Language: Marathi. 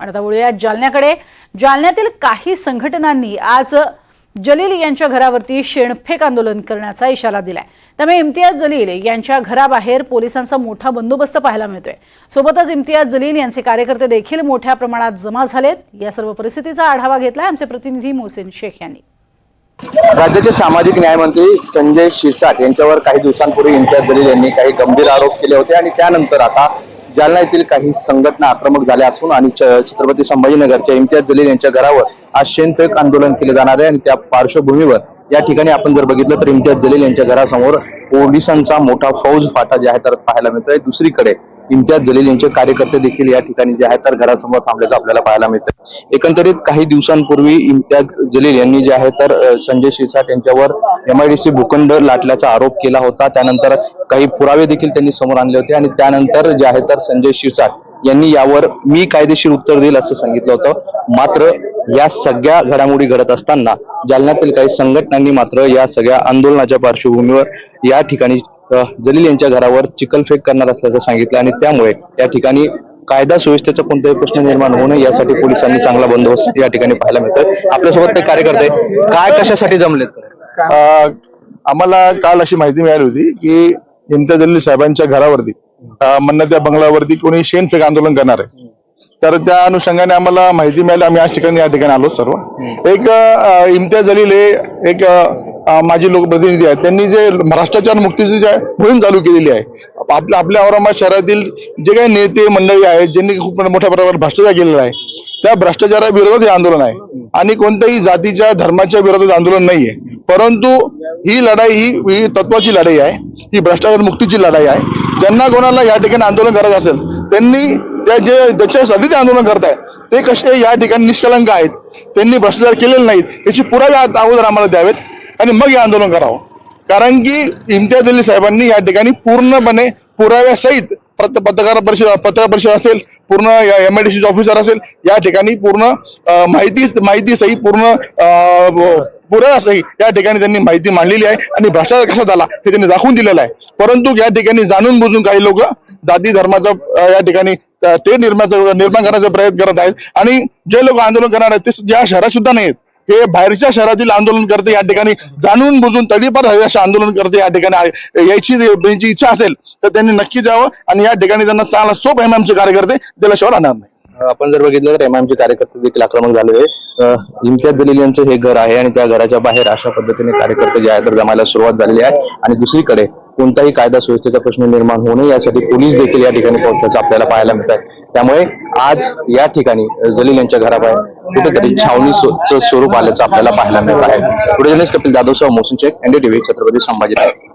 आणि आता वळूया जालन्याकडे. जालन्यातील काही संघटनांनी आज जलील यांच्या घरावरती शेणफेक आंदोलन करण्याचा इशारा दिलाय. त्यामुळे इम्तियाज जलील यांच्या घराबाहेर पोलिसांचा मोठा बंदोबस्त पाहायला मिळतोय. सोबतच इम्तियाज जलील यांचे कार्यकर्ते देखील मोठ्या प्रमाणात जमा झालेत. या सर्व परिस्थितीचा आढावा घेतला आमचे प्रतिनिधी मोहसेन शेख यांनी. राज्याचे सामाजिक न्यायमंत्री संजय शिरसाट यांच्यावर काही दिवसांपूर्वी इम्तियाज जलील यांनी काही गंभीर आरोप केले होते आणि त्यानंतर आता जालना येथील काही संघटना आक्रमक झाल्या असून आणि छत्रपती संभाजीनगरच्या इम्तियाज जलील यांच्या घरावर आज शेणफेक आंदोलन केले जाणार आहे आणि त्या पार्श्वभूमीवर या ठिकाणी आपण जर बघितलं तर इम्तियाज जलील यांच्या घरासमोर पोलिसांचा मोठा फौज फाटा जे आहे तर पाहायला मिळतोय. दुसरीकडे इम्तियाज जलील यांचे कार्यकर्ते देखील या ठिकाणी जे आहे तर घरासमोर थांबल्याचं आपल्याला पाहायला मिळतंय. एकंदरीत काही दिवसांपूर्वी इम्तियाज जलील यांनी जे आहे तर संजय शिरसाट यांच्यावर एमआयडीसी भूखंड लाटल्याचा आरोप केला होता. त्यानंतर काही पुरावे देखील त्यांनी समोर आणले होते आणि त्यानंतर जे आहे तर संजय शिरसाट यांनी यावर मी कायदेशीर उत्तर देईल असं सांगितलं होतं. मात्र या सगळ्या घडामोडी घडत असताना जालन्यातील काही संघटनांनी मात्र या सगळ्या आंदोलनाच्या पार्श्वभूमीवर या ठिकाणी जलील यांच्या घरावर चिखलफेक करणार असल्याचं सांगितलं आणि त्यामुळे या ठिकाणी कायदा सुव्यवस्थेचा कोणताही प्रश्न निर्माण होऊ नये यासाठी पोलिसांनी चांगला बंदोबस्त या ठिकाणी पाहायला मिळतोय. आपल्यासोबत ते कार्यकर्ते काय कशासाठी जमलेत? आम्हाला काल अशी माहिती मिळाली होती की इम्तियाज जलील साहेबांच्या घरावरती मन्नत्या बंगल्यावरती कोणी शेणफेक आंदोलन करणार आहे. तर त्या अनुषंगाने आम्हाला माहिती मिळाली. आम्ही आज ठिकाणी या ठिकाणी आलो सर्व. एक इम्तियाज अलील हे एक माझी लोकप्रतिनिधी आहेत. त्यांनी जे भ्रष्टाचार मुक्तीची जे मोहीम चालू केलेली आहे आपल्या आपल्या औरंगाबाद शहरातील जे काही नेते मंडळी आहेत ज्यांनी खूप मोठ्या प्रमाणात भ्रष्टाचार केलेला आहे त्या भ्रष्टाचाराविरोधात हे आंदोलन आहे. आणि कोणत्याही जातीच्या धर्माच्या विरोधात आंदोलन नाहीये. परंतु ही लढाई ही तत्वाची लढाई आहे. ही भ्रष्टाचार मुक्तीची लढाई आहे. ज्यांना कोणाला या ठिकाणी आंदोलन करायचं असेल त्यांनी त्या जे ज्याच्यासाठी ते आंदोलन करताय ते कसे या ठिकाणी निष्कलंक आहेत त्यांनी भ्रष्टाचार केलेले नाहीत याची पुरावे अगोदर आम्हाला द्यावेत आणि मग हे आंदोलन करावं. कारण की इम्तियाज अली साहेबांनी या ठिकाणी पूर्णपणे पुराव्यासहित पत्रकार परिषद पत्रकार परिषद असेल पूर्ण एम आय डी ऑफिसर असेल या ठिकाणी पूर्ण माहिती माहिती सही पूर्ण पुरा सही. या ठिकाणी त्यांनी माहिती मांडलेली आहे आणि भ्रष्टाचार कसा झाला हे त्यांनी दाखवून दिलेलं आहे. परंतु या ठिकाणी जाणून बुजून काही लोक जाती धर्माचा या ठिकाणी ते निर्माण निर्माण करण्याचा प्रयत्न करत आहेत. आणि जे लोक आंदोलन करणार आहेत ते या शहरात सुद्धा नाहीत हे बाहेरच्या शहरातील आंदोलन करते या ठिकाणी. जाणून बुजून तडीपार असे आंदोलन करते या ठिकाणी. यायची जर त्यांची इच्छा असेल तर त्यांनी नक्की जावं आणि या ठिकाणी त्यांना चांगला सोप एमएमचे कार्यकर्ते दिल्याशिवाय राहणार नाही. आपण जर बघितलं तर एमआयएमचे कार्यकर्ते देखील आक्रमक झाले आहे. इम्तियाज जलील यांचं हे घर आहे आणि त्या घराच्या बाहेर अशा पद्धतीने कार्यकर्ते जे आहेत तर जमायला सुरुवात झालेली आहे. आणि दुसरीकडे कोणताही कायदा सुव्यवस्थेचा प्रश्न निर्माण होऊ नये यासाठी पोलीस देखील या ठिकाणी पोहोचल्याचं आपल्याला पाहायला मिळत आहे त्यामुळे आज या ठिकाणी जलील यांच्या घराबाहेर कुठेतरी छावणीचं स्वरूप आल्याचं आपल्याला पाहायला मिळत आहे. पुढे जर्नलिस्ट कपिल जाधव सह मोहसिन शेख एनडीटीव्ही छत्रपती संभाजीनगर.